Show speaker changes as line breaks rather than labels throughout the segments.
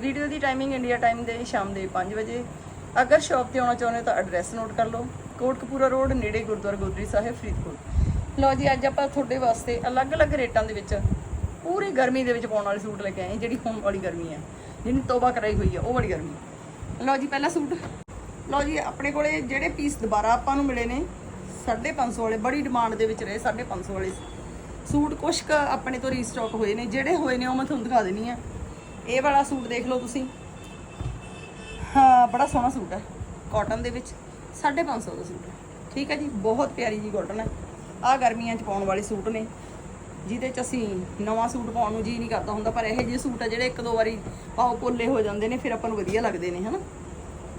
Video ਦੀ timing India time ਦੇ ਸ਼ਾਮ ਦੇ 5 ਵਜੇ। ਅਗਰ ਸ਼ਾਪ ਤੇ ਆਉਣਾ ਚਾਹੁੰਦੇ ਹੋ ਤਾਂ ਐਡਰੈਸ ਨੋਟ ਕਰ ਲਓ। ਕੋਟਕਪੂਰਾ ਰੋਡ, ਨੇੜੇ ਗੁਰਦੁਆਰਾ ਗੋਦਰੀ ਸਾਹਿਬ, ਫਰੀਦਕੋਟ। ਲਓ ਜੀ, ਅੱਜ ਆਪਾਂ ਤੁਹਾਡੇ ਵਾਸਤੇ ਅਲੱਗ-ਅਲੱਗ ਰੇਟਾਂ ਦੇ ਵਿੱਚ ਪੂਰੀ ਗਰਮੀ ਦੇ ਵਿੱਚ ਪਾਉਣ ਵਾਲੇ ਸੂਟ ਲੈ ਕੇ ਆਏ ਜਿਹੜੀ ਹੁਣ ਵਾਲੀ ਗਰਮੀ ਹੈ। ਜਿਹਨੇ ਤੋਬਾ ਕਰਾਈ ਹੋਈ ਹੈ, ਉਹ ਵਾਲੀ ਗਰਮੀ। ਲਓ ਜੀ, ਪਹਿਲਾ ਸੂਟ। ਲਓ ਜੀ, ਆਪਣੇ ਕੋਲੇ ਜਿਹੜੇ ਪੀਸ ਦੁਬਾਰਾ ਆਪਾਂ ਨੂੰ ਮਿਲੇ ਨੇ 550 ਵਾਲੇ, ਬੜੀ ਡਿਮਾਂਡ ਦੇ ਵਿੱਚ ਰਹੇ 550 ਵਾਲੇ। ਸੂਟ ਕੁਛ ਕੁ ਆਪਣੇ ਤੋਂ ਰੀਸਟਾਕ ਹੋਏ ਨੇ, ਜਿਹੜੇ ਹੋਏ ਨੇ ਉਹ ਮੈਂ ਤੁਹਾਨੂੰ ਦਿਖਾ ਦੇਣੀ ਆ ਇਹ ਵਾਲਾ ਸੂਟ ਦੇਖ ਲਓ ਤੁਸੀਂ। ਹਾਂ, ਬੜਾ ਸੋਹਣਾ ਸੂਟ ਹੈ। ਕਾਟਨ ਦੇ ਵਿੱਚ 550 ਦਾ ਸੂਟ ਹੈ। ਠੀਕ ਹੈ ਜੀ, ਬਹੁਤ ਪਿਆਰੀ ਜੀ ਕਾਟਨ ਹੈ। ਆ ਗਰਮੀਆਂ 'ਚ ਪਾਉਣ ਵਾਲੇ ਸੂਟ ਨੇ। ਜਿਹਦੇ 'ਚ ਅਸੀਂ ਨਵਾਂ ਸੂਟ ਪਾਉਣ ਨੂੰ ਜੀ ਨਹੀਂ ਕਰਦਾ ਹੁੰਦਾ, ਪਰ ਇਹੋ ਜਿਹੇ ਸੂਟ ਆ ਜਿਹੜੇ ਇੱਕ ਦੋ ਵਾਰੀ ਪਾਓ, ਪੋਲੇ ਹੋ ਜਾਂਦੇ ਨੇ, ਫਿਰ ਆਪਾਂ ਨੂੰ ਵਧੀਆ ਲੱਗਦੇ ਨੇ, ਹਨਾ?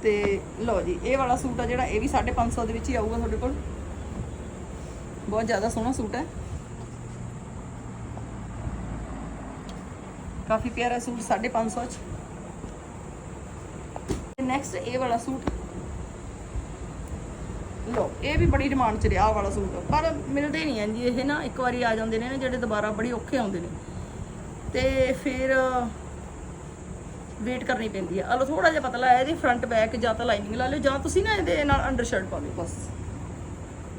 ਤੇ ਲਓ ਜੀ, ਇਹ ਵਾਲਾ ਸੂਟ ਆ ਜਿਹੜਾ, ਇਹ ਵੀ 550 ਦੇ ਵਿੱਚ ਹੀ ਆਊਗਾ ਤੁਹਾਡੇ ਕੋਲ। ਬਹੁਤ ਜ਼ਿਆਦਾ ਸੋਹਣਾ ਸੂਟ ਹੈ। ਕਾਫੀ ਪਿਆਰਾ ਸੂਟ 550 ਚ। ਨੈਕਸਟ ਇਹ ਵਾਲਾ ਸੂਟ। ਲੋ ਇਹ ਵੀ ਬੜੀ ਡਿਮਾਂਡ ਚ ਰਿਹਾ ਵਾਲਾ ਸੂਟ, ਪਰ ਮਿਲਦੇ ਨਹੀਂ ਆਂ ਜੀ, ਇਹ ਨਾ ਇੱਕ ਵਾਰੀ ਆ ਜਾਂਦੇ ਨੇ ਨਾ, ਜਿਹੜੇ ਦੁਬਾਰਾ ਬੜੀ ਔਖੇ ਆਉਂਦੇ ਨੇ। ਤੇ ਫਿਰ ਵੇਟ ਕਰਨੀ ਪੈਂਦੀ ਹੈ। ਹਲੋ ਥੋੜਾ ਜਿਹਾ ਪਤਲਾ ਹੈ, ਇਹਦੀ ਫਰੰਟ ਬੈਕ ਜਾਂ ਤਾਂ ਲਾਈਨਿੰਗ ਲਾ ਲਿਓ, ਜਾਂ ਤੁਸੀਂ ਨਾ ਇਹਦੇ ਨਾਲ ਅੰਡਰ ਸ਼ਰਟ ਪਾ ਲਿਓ, ਬਸ।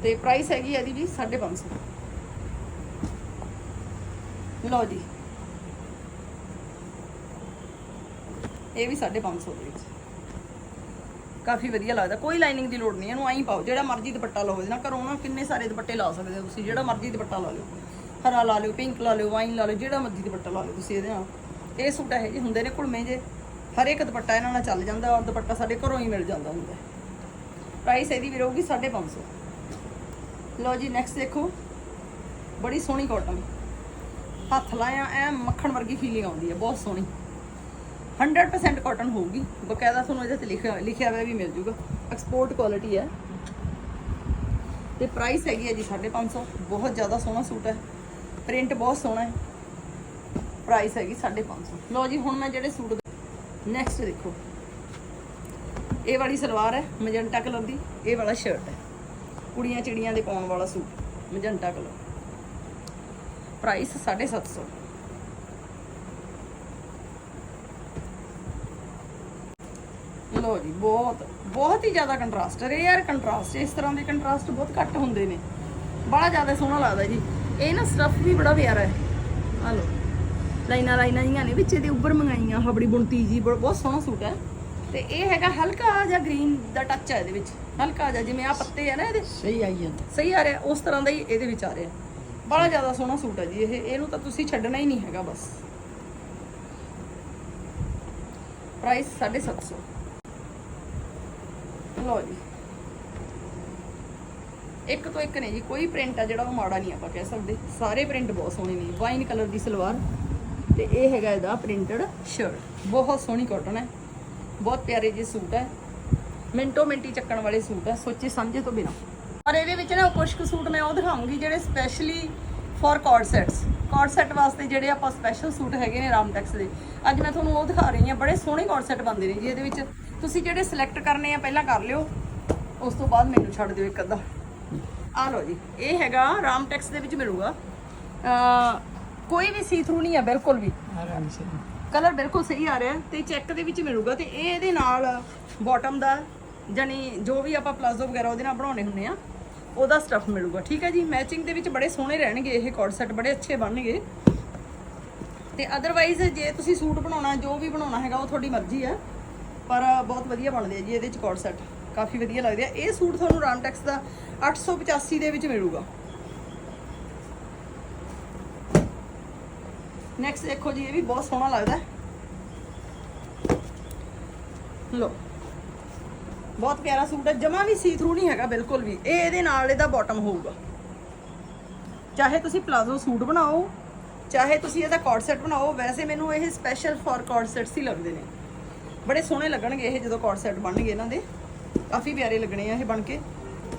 ਤੇ ਪ੍ਰਾਈਸ ਹੈਗੀ ਇਹਦੀ ਵੀ 550 ਲਓ ਜੀ ਇਹ ਵੀ 550 ਦੇ ਵਿੱਚ। ਕਾਫੀ ਵਧੀਆ ਲੱਗਦਾ। ਕੋਈ ਲਾਈਨਿੰਗ ਦੀ ਲੋੜ ਨਹੀਂ, ਇਹਨੂੰ ਐਂ ਪਾਓ, ਜਿਹੜਾ ਮਰਜ਼ੀ ਦੁਪੱਟਾ ਲਓ, ਇਹਦੇ ਨਾਲ ਘਰੋਂ ਨਾ ਕਿੰਨੇ ਸਾਰੇ ਦੁਪੱਟੇ ਲਾ ਸਕਦੇ ਹੋ ਤੁਸੀਂ, ਜਿਹੜਾ ਮਰਜ਼ੀ ਦੁਪੱਟਾ ਲਾ ਲਿਓ। ਹਰਾ ਲਾ ਲਿਓ ਪਿੰਕ ਲਾ ਲਿਓ ਵਾਈਨ ਲਾ ਲਿਓ, ਜਿਹੜਾ ਮਰਜ਼ੀ ਦੁਪੱਟਾ ਲਾ ਲਿਓ ਤੁਸੀਂ ਇਹਦੇ ਨਾਲ। ਇਹ ਸੂਟ ਇਹ ਜਿਹੇ ਹੁੰਦੇ ਨੇ ਕੁੜਮੇ ਜੇ ਹਰ ਇੱਕ ਦੁਪੱਟਾ ਇਹਨਾਂ ਨਾਲ ਚੱਲ ਜਾਂਦਾ ਔਰ ਦੁਪੱਟਾ ਸਾਡੇ ਘਰੋਂ ਹੀ ਮਿਲ ਜਾਂਦਾ ਹੁੰਦਾ ਪ੍ਰਾਈਸ ਇਹਦੀ ਵੀ ਰਹੂਗੀ 550 ਲਓ ਜੀ ਨੈਕਸਟ ਦੇਖੋ। ਬੜੀ ਸੋਹਣੀ ਕਾਟਨ ਹੱਥ ਲਾਇਆ, ਐ ਮੱਖਣ ਵਰਗੀ ਫੀਲਿੰਗ ਆਉਂਦੀ ਹੈ, ਬਹੁਤ ਸੋਹਣੀ। 100% ਕਾਟਨ ਹੋਊਗੀ। ਬਕਾਇਦਾ ਤੁਹਾਨੂੰ ਇਹਦੇ ਤੇ ਲਿਖਿਆ ਲਿਖਿਆ ਹੋਇਆ ਵੀ ਮਿਲ ਜੂਗਾ। ਐਕਸਪੋਰਟ ਕੁਆਲਿਟੀ ਹੈ। ਤੇ ਪ੍ਰਾਈਸ ਹੈਗੀ ਹੈ ਜੀ 550 ਬਹੁਤ ਜ਼ਿਆਦਾ ਸੋਹਣਾ ਸੂਟ ਹੈ। ਪ੍ਰਿੰਟ ਬਹੁਤ ਸੋਹਣਾ ਹੈ। ਪ੍ਰਾਈਸ ਹੈਗੀ 550 ਲਓ ਜੀ, ਹੁਣ ਮੈਂ ਜਿਹੜੇ ਸੂਟ ਨੈਕਸਟ ਦੇਖੋ। ਇਹ ਵਾਲੀ ਸਲਵਾਰ ਹੈ, ਮਜੰਟਾ ਕਲਰ ਦੀ। ਇਹ ਵਾਲਾ ਸ਼ਰਟ ਹੈ। ਕੁੜੀਆਂ ਚਿੜੀਆਂ ਦੇ ਪਾਉਣ ਵਾਲਾ ਸੂਟ, ਮਜੰਟਾ ਕਲਰ। ਪ੍ਰਾਈਸ 750 ਲੋ ਜੀ ਬਹੁਤ ਬਹੁਤ ਹੀ ਜ਼ਿਆਦਾ ਕੰਟਰਾਸਟ ਹੈ। ਯਾਰ ਕੰਟਰਾਸਟ ਇਸ ਤਰ੍ਹਾਂ ਦੇ ਕੰਟਰਾਸਟ ਬਹੁਤ ਘੱਟ ਹੁੰਦੇ ਨੇ। ਬੜਾ ਜ਼ਿਆਦਾ ਸੋਹਣਾ ਲੱਗਦਾ ਜੀ। ਇਹ ਨਾ ਸਟਫ ਵੀ ਬੜਾ ਪਿਆਰਾ ਹੈ। ਆ ਲੋ ਲਾਈਨਾਂ ਲਾਈਨਾਂ ਜੀਆਂ ਨੇ ਵਿੱਚ ਇਹਦੇ ਉੱਪਰ ਮੰਗਾਈਆਂ ਆਹ ਬੜੀ ਬੁਣਤੀ ਜੀ ਬਹੁਤ ਬਹੁਤ ਸੋਹਣਾ ਸੂਟ ਹੈ। ਤੇ ਇਹ ਹੈਗਾ ਹਲਕਾ ਜਿਹਾ ਗ੍ਰੀਨ ਦਾ ਟੱਚ ਹੈ ਇਹਦੇ ਵਿੱਚ। ਹਲਕਾ ਜਿਹਾ ਜਿਵੇਂ ਆ ਪੱਤੇ ਆ ਨਾ ਇਹਦੇ।
ਸਹੀ ਆਈ ਜਾਂਦਾ।
ਸਹੀ ਆ ਰਿਹਾ ਉਸ ਤਰ੍ਹਾਂ ਦਾ ਹੀ ਇਹਦੇ ਵਿੱਚ ਆ ਰਿਹਾ। ਬੜਾ ਜ਼ਿਆਦਾ ਸੋਹਣਾ ਸੂਟ ਹੈ ਜੀ ਇਹ। ਇਹਨੂੰ ਤਾਂ ਤੁਸੀਂ ਛੱਡਣਾ ਹੀ ਨਹੀਂ ਹੈਗਾ ਬਸ। ਪ੍ਰਾਈਸ 750 ਲਓ ਜੀ। ਇੱਕ ਤੋਂ ਇੱਕ ਨੇ ਜੀ, ਕੋਈ ਪ੍ਰਿੰਟ ਆ ਜਿਹੜਾ ਉਹ ਮਾੜਾ ਨਹੀਂ ਆਪਾਂ ਕਹਿ ਸਕਦੇ। ਸਾਰੇ ਪ੍ਰਿੰਟ ਬਹੁਤ ਸੋਹਣੇ ਨੇ ਵਾਈਨ ਕਲਰ ਦੀ ਸਲਵਾਰ। ਤੇ ਇਹ ਹੈਗਾ ਇਹਦਾ ਪ੍ਰਿੰਟਡ ਸ਼ਰਟ ਬਹੁਤ ਸੋਹਣੀ ਕਾਟਨ ਹੈ। ਬਹੁਤ ਪਿਆਰੇ ਜਿਹੇ ਸੂਟ ਹੈ। ਮਿੰਟੋ ਮਿੰਟੀ ਚੱਕਣ ਵਾਲੇ ਸੂਟ ਹੈ, ਸੋਚੇ ਸਮਝੇ ਤੋਂ ਬਿਨਾ। ਔਰ ਇਹਦੇ ਵਿੱਚ ਨਾ ਕੁਝ ਕੁ ਸੂਟ ਮੈਂ ਉਹ ਦਿਖਾਉਂਗੀ, ਜਿਹੜੇ specially for card sets card set ਵਾਸਤੇ ਜਿਹੜੇ ਆਪਾਂ ਸਪੈਸ਼ਲ ਸੂਟ ਹੈਗੇ ਨੇ ਰਾਮਟੈਕਸ ਦੇ। ਅੱਜ ਮੈਂ ਤੁਹਾਨੂੰ ਉਹ ਦਿਖਾ ਰਹੀ ਹਾਂ, ਬੜੇ ਸੋਹਣੇ ਕਾਰਡ ਸੈਟ ਬਣਦੇ ਨੇ ਜੀ ਇਹਦੇ ਵਿੱਚ। ਤੁਸੀਂ ਜਿਹੜੇ ਸਿਲੈਕਟ ਕਰਨੇ ਆ ਪਹਿਲਾਂ ਕਰ ਲਿਓ। ਉਸ ਤੋਂ ਬਾਅਦ ਮੈਨੂੰ ਛੱਡ ਦਿਓ ਇੱਕ ਅੱਧਾ। ਆ ਲਓ ਜੀ ਇਹ ਹੈਗਾ ਰਾਮਟੈਕਸ ਦੇ ਵਿੱਚ ਮਿਲੂਗਾ। ਕੋਈ ਵੀ ਸੀ ਥਰੂ ਨਹੀਂ ਹੈ ਬਿਲਕੁਲ ਵੀ। ਕਲਰ ਬਿਲਕੁਲ ਸਹੀ ਆ ਰਿਹਾ ਤੇ ਚੈੱਕ ਦੇ ਵਿੱਚ ਮਿਲੂਗਾ ਤੇ ਇਹ ਇਹਦੇ ਨਾਲ ਬਾਟਮ ਦਾ ਜਾਨੀ ਜੋ ਵੀ ਆਪਾਂ ਪਲਾਜ਼ੋ ਵਗੈਰਾ ਉਹਦੇ ਨਾਲ ਬਣਾਉਣੇ ਹੁੰਦੇ ਆ ਉਹਦਾ ਸਟਫ ਮਿਲੂਗਾ ਠੀਕ ਹੈ ਜੀ? ਮੈਚਿੰਗ ਦੇ ਵਿੱਚ ਬੜੇ ਸੋਹਣੇ ਰਹਿਣਗੇ ਇਹ ਕੋਡ ਸੈਟ ਬੜੇ ਅੱਛੇ ਬਣਨਗੇ। ਤੇ ਅਦਰਵਾਈਜ਼ ਜੇ ਤੁਸੀਂ ਸੂਟ ਬਣਾਉਣਾ ਜੋ ਵੀ ਬਣਾਉਣਾ ਹੈਗਾ ਉਹ ਤੁਹਾਡੀ ਮਰਜ਼ੀ ਹੈ। ਪਰ ਬਹੁਤ ਵਧੀਆ ਬਣਦੇ ਆ ਜੀ, ਇਹਦੇ ਚ ਕੋਡ ਸੈਟ ਕਾਫੀ ਵਧੀਆ ਲੱਗਦੇ ਆ। ਇਹ ਸੂਟ ਤੁਹਾਨੂੰ ਰਾਮਟੈਕਸ ਦਾ 885 ਦੇ ਵਿੱਚ ਮਿਲੂਗਾ। ਨੈਕਸਟ ਦੇਖੋ ਜੀ, ਇਹ ਵੀ ਬਹੁਤ ਸੋਹਣਾ ਲੱਗਦਾ ਲੋ ਬਹੁਤ ਪਿਆਰਾ ਸੂਟ ਹੈ। ਜਮਾ ਵੀ ਸੀ ਥਰੂ ਨਹੀਂ ਹੈਗਾ, ਬਿਲਕੁਲ ਵੀ। ਇਹ ਇਹਦੇ ਨਾਲ ਇਹਦਾ ਬਾਟਮ ਹੋਊਗਾ। ਚਾਹੇ ਤੁਸੀਂ ਪਲਾਜ਼ੋ ਸੂਟ ਬਣਾਓ, ਚਾਹੇ ਤੁਸੀਂ ਇਹਦਾ ਕੋਟ ਸੈਟ ਬਣਾਓ, ਵੈਸੇ ਮੈਨੂੰ ਇਹ ਸਪੈਸ਼ਲ ਫॉर ਕੋਟ ਸੈਟਸ ਹੀ ਲੱਗਦੇ ਨੇ। ਬੜੇ ਸੋਹਣੇ ਲੱਗਣਗੇ ਇਹ ਜਦੋਂ ਕੋਟ ਸੈੱਟ ਬਣਨਗੇ ਇਹਨਾਂ ਦੇ। ਕਾਫੀ ਪਿਆਰੇ ਲੱਗਣੇ ਆ ਇਹ ਬਣ ਕੇ।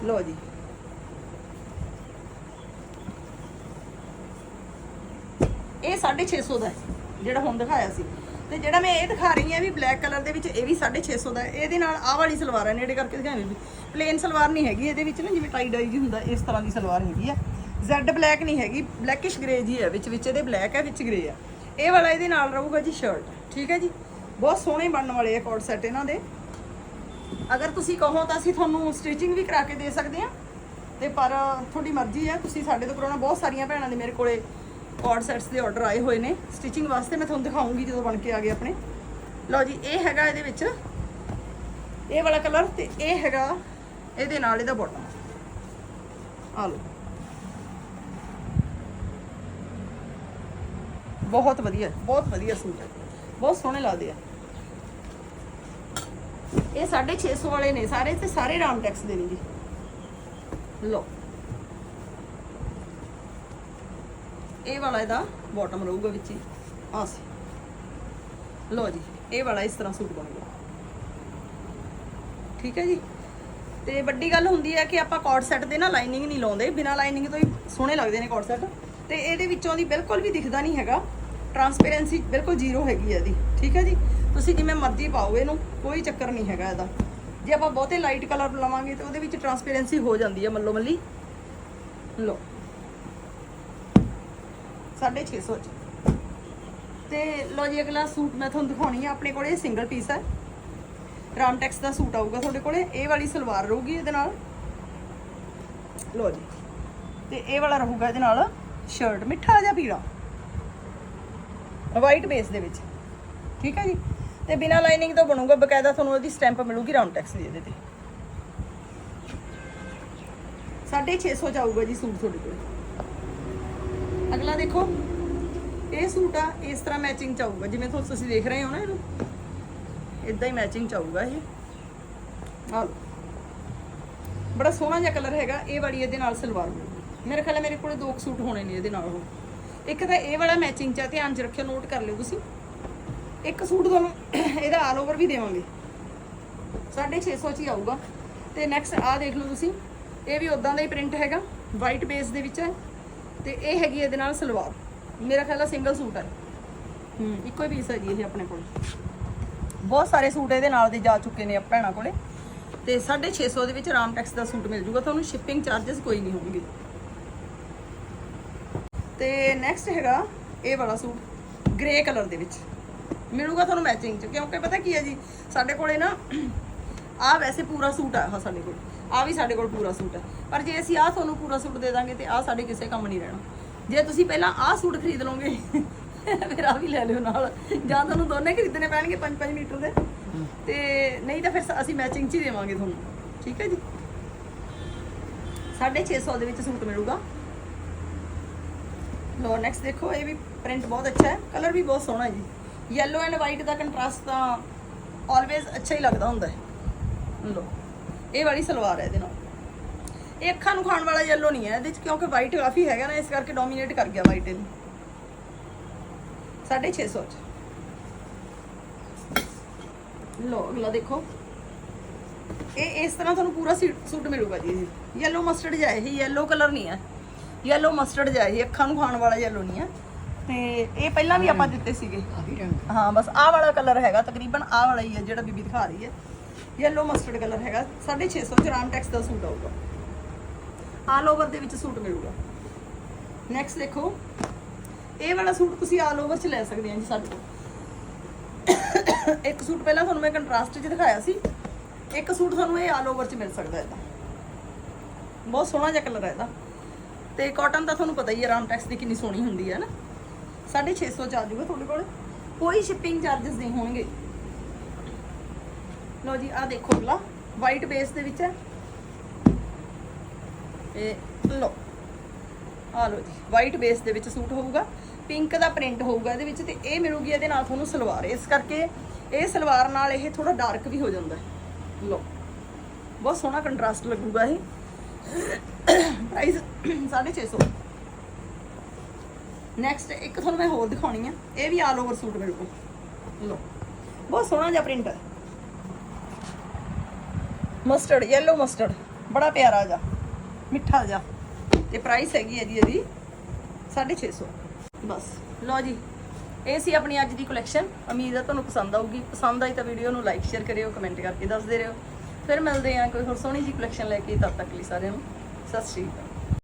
ਲਓ ਜੀ। ਇਹ 650 ਦਾ ਜਿਹੜਾ ਹੁਣ ਦਿਖਾਇਆ ਸੀ। ਤੇ ਜਿਹੜਾ ਮੈਂ ਇਹ ਦਿਖਾ ਰਹੀ ਹਾਂ ਵੀ ਬਲੈਕ ਕਲਰ ਦੇ ਵਿੱਚ, ਇਹ ਵੀ 650 ਦਾ ਇਹਦੇ ਨਾਲ ਆਹ ਵਾਲੀ ਸਲਵਾਰ ਹੈ ਨੇੜੇ ਕਰਕੇ ਦਿਖਾਣੀ ਵੀ। ਪਲੇਨ ਸਲਵਾਰ ਨਹੀਂ ਹੈਗੀ, ਇਹਦੇ ਵਿੱਚ ਨਾ ਜਿਵੇਂ ਟਾਈ ਡਾਈ ਜੀ ਹੁੰਦਾ, ਇਸ ਤਰ੍ਹਾਂ ਦੀ ਸਲਵਾਰ ਹੈਗੀ ਆ। ਜ਼ੈਡ ਬਲੈਕ ਨਹੀਂ ਹੈਗੀ ਬਲੈਕਿਸ਼ ਗ੍ਰੇ ਜੀ ਹੈ, ਵਿੱਚ ਵਿੱਚ ਇਹਦੇ ਬਲੈਕ ਹੈ, ਵਿੱਚ ਗ੍ਰੇ ਆ। ਇਹ ਵਾਲਾ ਇਹਦੇ ਨਾਲ ਰਹੂਗਾ ਜੀ ਸ਼ਰਟ ਠੀਕ ਹੈ ਜੀ? ਬਹੁਤ ਸੋਹਣੇ ਬਣਨ ਵਾਲੇ ਆ ਕੋਟ ਸੈੱਟ ਇਹਨਾਂ ਦੇ। ਅਗਰ ਤੁਸੀਂ ਕਹੋ ਤਾਂ ਅਸੀਂ ਤੁਹਾਨੂੰ ਸਟਿਚਿੰਗ ਵੀ ਕਰਾ ਕੇ ਦੇ ਸਕਦੇ ਹਾਂ। ਤੇ ਪਰ ਤੁਹਾਡੀ ਮਰਜ਼ੀ ਹੈ, ਤੁਸੀਂ ਸਾਡੇ ਤੋਂ ਕਰਾਉਣਾ। ਬਹੁਤ ਸਾਰੀਆਂ ਭੈਣਾਂ ਦੇ ਮੇਰੇ ਕੋਲੇ ਕੋਡ ਸੈਟਸ ਦੇ ਆਰਡਰ ਆਏ ਹੋਏ ਨੇ। ਸਟਿਚਿੰਗ ਵਾਸਤੇ ਮੈਂ ਤੁਹਾਨੂੰ ਦਿਖਾਉਂਗੀ ਜਦੋਂ ਬਣ ਕੇ ਆ ਗਏ ਆਪਣੇ। ਲਓ ਜੀ, ਇਹ ਹੈਗਾ ਇਹਦੇ ਵਿੱਚ। ਇਹ ਵਾਲਾ ਕਲਰ ਤੇ ਇਹ ਹੈਗਾ ਇਹਦੇ ਨਾਲ ਇਹਦਾ ਬਾਟਮ ਆ ਲਓ। ਬਹੁਤ ਵਧੀਆ ਬਹੁਤ ਵਧੀਆ ਸੂਟ ਹੈ। ਬਹੁਤ ਸੋਹਣੇ ਲੱਗਦੇ ਆ। ਇਹ 650 ਵਾਲੇ ਨੇ ਸਾਰੇ ਤੇ ਸਾਰੇ ਰਾਮਟੈਕਸ ਦੇ ਨੇ ਜੀ ਲਓ। ਇਹ ਵਾਲਾ ਇਹਦਾ ਬਾਟਮ ਰਹੂਗਾ ਵਿੱਚ ਹੀ। ਆ ਸੀ। ਲਓ ਜੀ, ਇਹ ਵਾਲਾ ਇਸ ਤਰ੍ਹਾਂ ਸੂਟ ਬਣੂਗਾ। ਠੀਕ ਹੈ ਜੀ? ਤੇ ਵੱਡੀ ਗੱਲ ਹੁੰਦੀ ਹੈ ਕਿ ਆਪਾਂ ਕੋਟ ਸੈੱਟ ਦੇ ਨਾ ਲਾਈਨਿੰਗ ਨਹੀਂ ਲਾਉਂਦੇ। ਬਿਨਾ ਲਾਈਨਿੰਗ ਤੋਂ ਹੀ ਸੋਹਣੇ ਲੱਗਦੇ ਨੇ ਕੋਟ ਸੈੱਟ ਤੇ ਇਹਦੇ ਵਿੱਚੋਂ ਦੀ ਬਿਲਕੁਲ ਵੀ ਦਿਖਦਾ ਨਹੀਂ ਹੈਗਾ। ਟਰਾਂਸਪੇਰੈਂਸੀ ਬਿਲਕੁਲ ਜ਼ੀਰੋ ਹੈਗੀ ਹੈ ਇਹਦੀ। ਠੀਕ ਹੈ ਜੀ? ਤੁਸੀਂ ਜਿਵੇਂ ਮਰਜ਼ੀ ਪਾਓ, ਇਹਨੂੰ ਕੋਈ ਚੱਕਰ ਨਹੀਂ ਹੈਗਾ ਇਹਦਾ। ਜੇ ਆਪਾਂ ਬਹੁਤੇ ਲਾਈਟ ਕਲਰ ਲਵਾਂਗੇ ਤੇ ਉਹਦੇ ਵਿੱਚ ਟਰਾਂਸਪੇਰੈਂਸੀ ਹੋ ਜਾਂਦੀ ਹੈ ਮੱਲੋ ਮੱਲੀ। ਲੋ 650 ਚ। ਤੇ ਲੋ ਜੀ, ਅਗਲਾ ਸੂਟ ਮੈਂ ਤੁਹਾਨੂੰ ਦਿਖਾਉਣੀ ਆ, ਆਪਣੇ ਕੋਲੇ ਸਿੰਗਲ ਪੀਸ ਹੈ ਰਾਮਟੈਕਸ ਦਾ ਸੂਟ ਆਊਗਾ ਤੁਹਾਡੇ ਕੋਲੇ, ਇਹ ਵਾਲੀ ਸਲਵਾਰ ਰਹੂਗੀ ਇਹਦੇ ਨਾਲ। ਲੋ ਜੀ। ਤੇ ਇਹ ਵਾਲਾ ਰਹੂਗਾ ਇਹਦੇ ਨਾਲ ਸ਼ਰਟ ਮਿੱਠਾ ਜਿਹਾ ਪੀਲਾ। ਵਾਈਟ ਬੇਸ ਦੇ ਵਿੱਚ। ਠੀਕ ਹੈ ਜੀ? ਤੇ ਬਿਨਾ ਲਾਈਨਿੰਗ ਤੋਂ ਬਣੂਗਾ, ਬਕਾਇਦਾ ਤੁਹਾਨੂੰ ਉਹਦੀ ਸਟੈਂਪ ਮਿਲੂਗੀ ਰਾਮਟੈਕਸ ਦੀ ਇਹਦੇ ਤੇ। 650 ਚ ਜੀ ਸੂਟ ਤੁਹਾਡੇ ਕੋਲ। ਅਗਲਾ ਦੇਖੋ, ਇਹ ਸੂਟ ਆ, ਇਸ ਤਰ੍ਹਾਂ ਮੈਚਿੰਗ ਚ ਆਊਗਾ, ਜਿਵੇਂ ਤੁਹਾਨੂੰ ਤੁਸੀਂ ਦੇਖ ਰਹੇ ਹੋ ਨਾ ਇਹਨੂੰ। ਇਦਾਂ ਹੀ ਮੈਚਿੰਗ ਚ ਆਊਗਾ ਇਹ। ਆਹ ਬੜਾ ਸੋਹਣਾ ਜਿਹਾ ਕਲਰ ਹੈਗਾ, ਇਹ ਵਾਲੀ ਇਹਦੇ ਨਾਲ ਸਲਵਾਰ ਮਿਲੂਗੀ। ਮੇਰੇ ਖਿਆਲ ਮੇਰੇ ਕੋਲ ਦੋ ਸੂਟ ਹੋਣੇ ਨੇ ਇਹਦੇ ਨਾਲ ਉਹ। ਇੱਕ ਤਾਂ ਇਹ ਵਾਲਾ ਮੈਚਿੰਗ ਚ ਆ, ਧਿਆਨ ਚ ਰੱਖਿਓ ਨੋਟ ਕਰ ਲਿਓ ਤੁਸੀਂ। ਇੱਕ ਸੂਟ ਤੁਹਾਨੂੰ ਇਹਦਾ ਆਲ ਓਵਰ ਵੀ ਦੇਵਾਂਗੇ। 650 ਚ ਹੀ ਆਊਗਾ। ਤੇ ਨੈਕਸਟ ਆਹ ਦੇਖ ਲਓ ਤੁਸੀਂ, ਇਹ ਵੀ ਉਦਾਂ ਦਾ ਹੀ ਪ੍ਰਿੰਟ ਹੈਗਾ ਵਾਈਟ ਬੇਸ ਦੇ ਵਿੱਚ ਹੈ। ਤੇ ਇਹ ਹੈਗੀ ਇਹਦੇ ਨਾਲ ਸਲਵਾਰ। ਮੇਰਾ ਖਿਆਲ ਹੈ ਸਿੰਗਲ ਸੂਟ ਹੈ। ਹੂੰ, ਇੱਕੋ ਹੀ ਪੀਸ ਹੈਗੀ ਇਹ ਆਪਣੇ ਕੋਲ। ਬਹੁਤ ਸਾਰੇ ਸੂਟ ਇਹਦੇ ਨਾਲ ਦੇ ਜਾ ਚੁੱਕੇ ਨੇ ਭੈਣਾਂ ਕੋਲੇ। ਤੇ 650 ਦੇ ਵਿੱਚ ਰਾਮਟੈਕਸ ਦਾ ਸੂਟ ਮਿਲ ਜੂਗਾ। ਤੁਹਾਨੂੰ ਸ਼ਿਪਿੰਗ ਚਾਰजेस ਕੋਈ ਨਹੀਂ ਹੋਣਗੇ। ਤੇ ਨੈਕਸਟ ਹੈਗਾ ਇਹ ਵਾਲਾ ਸੂਟ ਗ੍ਰੇ ਕਲਰ ਦੇ ਵਿੱਚ। ਮਿਲੂਗਾ ਤੁਹਾਨੂੰ ਮੈਚਿੰਗ ਚ, ਕਿਉਂਕਿ ਪਤਾ ਕੀ ਹੈ ਜੀ, ਸਾਡੇ ਕੋਲੇ ਨਾ ਆ ਵੈਸੇ ਪੂਰਾ ਸੂਟ ਆ ਸਾਡੇ ਕੋਲ ਆ ਵੀ ਸਾਡੇ ਕੋਲ ਪੂਰਾ ਸੂਟ ਹੈ ਪਰ ਜੇ ਅਸੀਂ ਆ ਤੁਹਾਨੂੰ ਪੂਰਾ ਸੂਟ ਦੇ ਦਾਂਗੇ ਤੇ ਆ ਸਾਡੇ ਕਿਸੇ ਕੰਮ ਨਹੀਂ ਰਹਿਣਾ। ਜੇ ਤੁਸੀਂ ਪਹਿਲਾਂ ਆਹ ਸੂਟ ਖਰੀਦ ਲਓਗੇ, ਫਿਰ ਆ ਵੀ ਲੈ ਲਿਓ ਨਾਲ। ਜਾਂ ਤੁਹਾਨੂੰ ਦੋਨੇ ਖਰੀਦਣੇ ਪੈਣਗੇ 5-5 ਮੀਟਰ ਦੇ। ਤੇ ਨਹੀਂ ਤਾਂ ਫਿਰ ਅਸੀਂ ਮੈਚਿੰਗ ਚ ਹੀ ਦੇਵਾਂਗੇ ਤੁਹਾਨੂੰ। ਠੀਕ ਹੈ ਜੀ? 650 ਦੇ ਵਿੱਚ ਸੂਟ ਮਿਲੂਗਾ। ਲੋ ਨੈਕਸਟ ਦੇਖੋ, ਇਹ ਵੀ ਪ੍ਰਿੰਟ ਬਹੁਤ ਅੱਛਾ ਹੈ। ਕਲਰ ਵੀ ਬਹੁਤ ਸੋਹਣਾ ਹੈ ਜੀ। Yellow ਐਂਡ ਵਾਈਟ ਦਾ ਕੰਟਰਾਸਟ ਤਾਂ ਆਲਵੇਜ਼ ਅੱਛਾ ਹੀ ਲੱਗਦਾ ਹੁੰਦਾ ਹੈ। ਲੋ ਇਹ ਵਾਲੀ ਸਲਵਾਰ ਹੈ ਇਹਦੇ ਨਾਲ। ਇਹ ਅੱਖਾਂ ਨੂੰ ਖਾਣ ਵਾਲਾ yellow ਨਹੀਂ ਹੈ, ਇਹਦੇ ਚ ਕਿਉਂਕਿ ਵਾਈਟ ਕਾਫੀ ਹੈਗਾ ਨਾ, ਇਸ ਕਰਕੇ ਡੋਮੀਨੇਟ ਕਰ ਗਿਆ ਵਾਈਟ ਇਹਨੂੰ। 650 ਚ। ਲੋ ਅਗਲਾ ਦੇਖੋ। ਇਹ ਇਸ ਤਰ੍ਹਾਂ ਤੁਹਾਨੂੰ ਪੂਰਾ ਸੂਟ ਮਿਲੂਗਾ ਜੀ ਇਹ। Yellow ਮਸਟਰਡ ਜਾਏ ਇਹ yellow ਕਲਰ ਨਹੀਂ ਹੈ। Yellow ਮਸਟਰਡ ਜਾਏ ਇਹ ਅੱਖਾਂ ਨੂੰ ਖਾਣ ਵਾਲਾ yellow ਨਹੀਂ ਹੈ। ਤੇ ਇਹ ਪਹਿਲਾਂ ਵੀ ਆਪਾਂ ਦਿੱਤੇ ਸੀਗੇ। ਹਾਂ ਬਸ ਆਹ ਵਾਲਾ ਕਲਰ ਹੈਗਾ ਤਕਰੀਬਨ ਆਹ ਵਾਲਾ ਹੀ ਹੈ ਜਿਹੜਾ ਬੀਬੀ ਦਿਖਾ ਰਹੀ ਹੈ। Yellow ਮਸਟਰਡ ਕਲਰ ਹੈਗਾ 650 ਚ ਰਾਮਟੈਕਸ ਦਾ ਸੂਟ ਆਊਗਾ। ਆਲ ਓਵਰ ਦੇ ਵਿੱਚ ਸੂਟ ਮਿਲੂਗਾ। ਨੈਕਸਟ ਦੇਖੋ ਇਹ ਵਾਲਾ ਸੂਟ ਤੁਸੀਂ ਆਲ ਓਵਰ ਚ ਲੈ ਸਕਦੇ ਆ ਜੀ ਸਾਡੇ ਕੋਲ। ਇੱਕ ਸੂਟ ਪਹਿਲਾਂ ਤੁਹਾਨੂੰ ਮੈਂ ਕੰਟਰਾਸਟ 'ਚ ਦਿਖਾਇਆ ਸੀ। ਇੱਕ ਸੂਟ ਤੁਹਾਨੂੰ ਇਹ ਆਲ ਓਵਰ 'ਚ ਮਿਲ ਸਕਦਾ ਇਹਦਾ। ਬਹੁਤ ਸੋਹਣਾ ਜਿਹਾ ਕਲਰ ਹੈ ਇਹਦਾ। ਤੇ ਕਾਟਨ ਦਾ ਤੁਹਾਨੂੰ ਪਤਾ ਹੀ ਹੈ ਰਾਮਟੈਕਸ ਦੀ ਕਿੰਨੀ ਸੋਹਣੀ ਹੁੰਦੀ ਹੈ ਨਾ। 650 ਚ ਆ ਜਾਊਗਾ ਤੁਹਾਡੇ ਕੋਲ। ਕੋਈ ਸ਼ਿਪਿੰਗ ਚਾਰजेस ਨਹੀਂ ਹੋਣਗੇ। ਲਓ ਜੀ ਆ ਦੇਖੋ ਅਗਲਾ ਵਾਈਟ ਬੇਸ ਦੇ ਵਿੱਚ ਹੈ। ਇਹ ਲਓ ਆ ਲਓ ਜੀ ਵਾਈਟ ਬੇਸ ਦੇ ਵਿੱਚ ਸੂਟ ਹੋਊਗਾ। ਪਿੰਕ ਦਾ ਪ੍ਰਿੰਟ ਹੋਊਗਾ ਇਹਦੇ ਵਿੱਚ ਤੇ ਇਹ ਮਿਲੂਗੀ ਇਹਦੇ ਨਾਲ ਤੁਹਾਨੂੰ ਸਲਵਾਰ। ਇਸ ਕਰਕੇ ਇਹ ਸਲਵਾਰ ਨਾਲ ਇਹ ਥੋੜਾ ਡਾਰਕ ਵੀ ਹੋ ਜਾਂਦਾ ਹੈ। ਲਓ, ਬਹੁਤ ਸੋਹਣਾ ਕੰਟਰਾਸਟ ਲੱਗੂਗਾ ਇਹ। ਪ੍ਰਾਈਸ 650 ਨੈਕਸਟ ਇੱਕ ਤੁਹਾਨੂੰ ਮੈਂ ਹੋਰ ਦਿਖਾਉਣੀ ਆ। ਇਹ ਵੀ ਆਲ ਓਵਰ ਸੂਟ ਬਿਲਕੁਲ ਲਓ। ਬਹੁਤ ਸੋਹਣਾ ਜਿਹਾ ਪ੍ਰਿੰਟ ਮਸਟਰਡ yellow ਮਸਟਰਡ ਬੜਾ ਪਿਆਰਾ ਜਿਹਾ। ਮਿੱਠਾ ਜਿਹਾ। ਤੇ ਪ੍ਰਾਈਸ ਹੈਗੀ ਹੈ ਜੀ ਇਹਦੀ 650 ਬਸ। ਲਓ ਜੀ। ਇਹ ਸੀ ਆਪਣੀ ਅੱਜ ਦੀ ਕਲੈਕਸ਼ਨ ਉਮੀਦ ਹੈ ਤੁਹਾਨੂੰ ਪਸੰਦ ਆਊਗੀ। ਪਸੰਦ ਆਈ ਤਾਂ ਵੀਡੀਓ ਨੂੰ ਲਾਈਕ ਸ਼ੇਅਰ ਕਰਿਓ ਕਮੈਂਟ ਕਰਕੇ ਦੱਸਦੇ ਰਹੋ। ਫਿਰ ਮਿਲਦੇ ਹਾਂ ਕੋਈ ਹੋਰ ਸੋਹਣੀ ਜੀ ਕਲੈਕਸ਼ਨ ਲੈ ਕੇ। ਤਦ ਤੱਕ ਲਈ ਸਾਰਿਆਂ ਨੂੰ। ਸਤਿ ਸ਼੍ਰੀ ਅਕਾਲ।